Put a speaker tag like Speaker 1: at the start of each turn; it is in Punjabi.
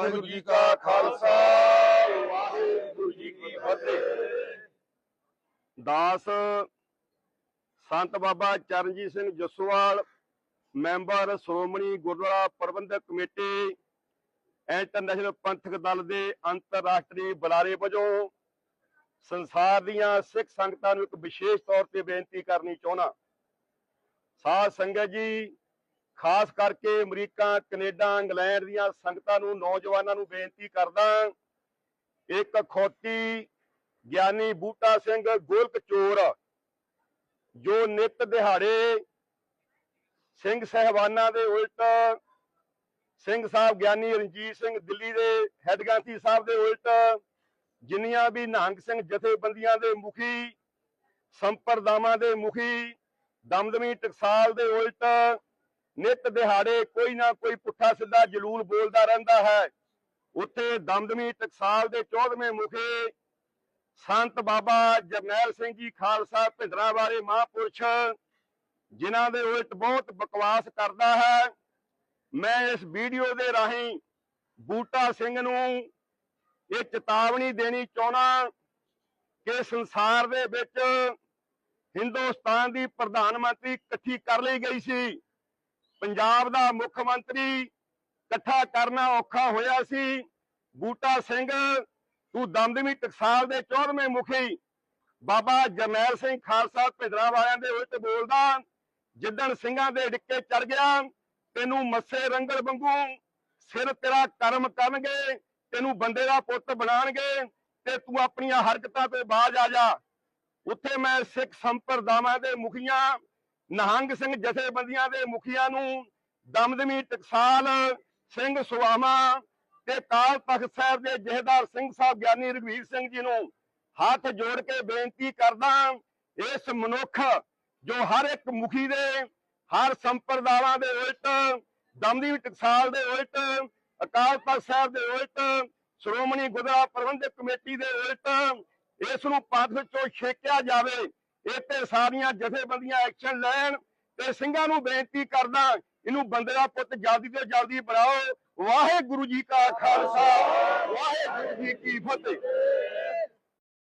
Speaker 1: ਵਾਹਿਗੁਰੂ ਜੀ ਕਾ ਖਾਲਸਾ, ਵਾਹਿਗੁਰੂ ਜੀ ਕੀ ਫਤਿਹ। ਦਾਸ ਸੰਤ ਬਾਬਾ Charanjit Singh Jaswal, member Shiromani Gurdwara Prabandhak committee, international Panthak Dal ਦੇ ਅੰਤਰਰਾਸ਼ਟਰੀ ਬੁਲਾਰੇ ਵਜੋਂ ਸੰਸਾਰ ਦੀਆਂ ਸਿੱਖ ਸੰਗਤਾਂ ਨੂੰ ਇੱਕ ਵਿਸ਼ੇਸ਼ ਤੌਰ ਤੇ ਬੇਨਤੀ ਕਰਨੀ ਚਾਹੁੰਦਾ। ਸਾਧ ਸੰਗਤ ਜੀ ਖਾਸ ਕਰਕੇ ਅਮਰੀਕਾ, ਕੈਨੇਡਾ, ਇੰਗਲੈਂਡ ਦੀਆਂ ਸੰਗਤਾਂ ਨੂੰ, ਨੌਜਵਾਨਾਂ ਨੂੰ ਬੇਨਤੀ ਕਰਦਾ ਇੱਕ ਖੋਤੀ ਗਿਆਨੀ ਬੂਟਾ ਸਿੰਘ ਗੋਲਕ ਚੋਰ, ਜੋ ਨਿਤ ਦਿਹਾੜੇ ਸਿੰਘ ਸਹਿਬਾਨਾਂ ਦੇ ਉਲਟ, ਸਿੰਘ ਸਾਹਿਬ ਗਿਆਨੀ ਰਣਜੀਤ ਸਿੰਘ ਦਿੱਲੀ ਦੇ ਹੈਡਗਾਂਤੀ ਸਾਹਿਬ ਦੇ ਉਲਟ, ਜਿੰਨੀਆਂ ਵੀ ਨਿਹੰਗ ਸਿੰਘ ਜਥੇਬੰਦੀਆਂ ਦੇ ਮੁਖੀ, ਸੰਪਰਦਾਵਾਂ ਦੇ ਮੁਖੀ, ਦਮਦਮੀ ਟਕਸਾਲ ਦੇ ਉਲਟ ਨਿਤ ਦਿਹਾੜੇ ਕੋਈ ਨਾ ਕੋਈ ਪੁੱਠਾ ਸਿੱਧਾ ਜਲੂਲ ਬੋਲਦਾ ਰਹਿੰਦਾ ਹੈ। ਉੱਥੇ ਦਮਦਮੀ ਟਕਸਾਲ ਦੇ 14ਵੇਂ ਮੁਖੀ ਸੰਤ ਬਾਬਾ ਜਰਨੈਲ ਸਿੰਘ ਜੀ ਖਾਲਸਾ ਭਿੰਡਰਾਂ ਬਾਰੇ ਮਹਾਂਪੁਰਸ਼, ਜਿਨ੍ਹਾਂ ਦੇ ਉਲਟ ਬਹੁਤ ਬਕਵਾਸ ਕਰਦਾ ਹੈ। ਮੈਂ ਇਸ ਵੀਡੀਓ ਦੇ ਰਾਹੀਂ ਬੂਟਾ ਸਿੰਘ ਨੂੰ ਇਹ ਚੇਤਾਵਨੀ ਦੇਣੀ ਚਾਹਣਾ ਕਿ ਸੰਸਾਰ ਦੇ ਵਿੱਚ ਹਿੰਦੁਸਤਾਨ ਦੀ ਪ੍ਰਧਾਨ ਮੰਤਰੀ ਇਕੱਠੀ ਕਰ ਲਈ ਗਈ ਸੀ। ਪੰਜਾਬ ਦਾ ਮੁੱਖ ਮੰਤਰੀ ਇਕੱਠਾ ਕਰਨਾ ਔਖਾ ਹੋਇਆ ਸੀ। ਬੂਟਾ ਸਿੰਘ, ਤੂੰ ਦਮਦਮੀ ਟਕਸਾਲ ਦੇ 14ਵੇਂ ਮੁਖੀ। ਬਾਬਾ ਜਰਨੈਲ ਸਿੰਘ ਖਾਲਸਾ ਭਿੰਡਰਾਂ ਵਾਲਿਆਂ ਦੇ ਉਲਟ ਬੋਲਦਾ, ਜਿੱਦਣ ਸਿੰਘਾਂ ਦੇ ਡਿੱਕੇ ਚੜ ਗਿਆ, ਤੈਨੂੰ ਮੱਸੇ ਰੰਗਲ ਵਾਂਗੂ ਸਿਰ ਤੇਰਾ ਕਰਮ ਕਰਨਗੇ, ਤੈਨੂੰ ਬੰਦੇ ਦਾ ਪੁੱਤ ਬਣਾਣਗੇ ਤੇ ਤੂੰ ਆਪਣੀਆਂ ਹਰਕਤਾਂ ਤੇ ਬਾਜ ਆ ਜਾ। ਉੱਥੇ ਮੈਂ ਸਿੱਖ ਸੰਪਰਦਾਵਾਂ ਦੇ ਮੁਖੀਆਂ ਨਿਹੰਗ ਸਿੰਘ ਜਥੇਬੰਦੀਆਂ ਦੇ ਮੁਖੀਆਂ ਨੂੰ ਦਮਦਮੀ ਟਕਸਾਲ ਸਿੰਘ ਸੁਆਮਾ ਤੇ ਕਾਲ ਤਖਤ ਸਾਹਿਬ ਦੇ ਜਹੇਦਾਰ ਸਿੰਘ ਸਾਹਿਬ ਗਿਆਨੀ ਰਘਵੀਰ ਸਿੰਘ ਜੀ ਨੂੰ ਹੱਥ ਜੋੜ ਕੇ ਬੇਨਤੀ ਕਰਦਾ ਇਸ ਮਨੁੱਖ ਜੋ ਹਰ ਇੱਕ ਮੁਖੀ ਦੇ, ਹਰ ਸੰਪਰਦਾਵਾਂ ਦੇ ਉਲਟ ਦਮਦਮੀ ਟਕਸਾਲ ਦੇ ਉਲਟ, ਅਕਾਲ ਤਖਤ ਸਾਹਿਬ ਦੇ ਉਲਟ, ਸ਼੍ਰੋਮਣੀ ਗੁਰਦੁਆਰਾ ਪ੍ਰਬੰਧਕ ਕਮੇਟੀ ਦੇ ਉਲਟ, ਇਸ ਨੂੰ ਪੰਥ ਵਿੱਚੋਂ ਛੇਕਿਆ ਜਾਵੇ। ਇਹ ਤੇ ਸਾਰੀਆਂ ਜਥੇਬੰਦੀਆਂ ਐਕਸ਼ਨ ਲੈਣ ਤੇ ਸਿੰਘਾਂ ਨੂੰ ਬੇਨਤੀ ਕਰਦਾ, ਇਹਨੂੰ ਬੰਦੇ ਦਾ ਪੁੱਤ ਜਲਦੀ ਤੋਂ ਜਲਦੀ ਬਣਾਓ। ਵਾਹਿਗੁਰੂ ਜੀ ਕਾ ਖਾਲਸਾ, ਵਾਹਿਗੁਰੂ ਜੀ ਕੀ ਫਤਿਹ।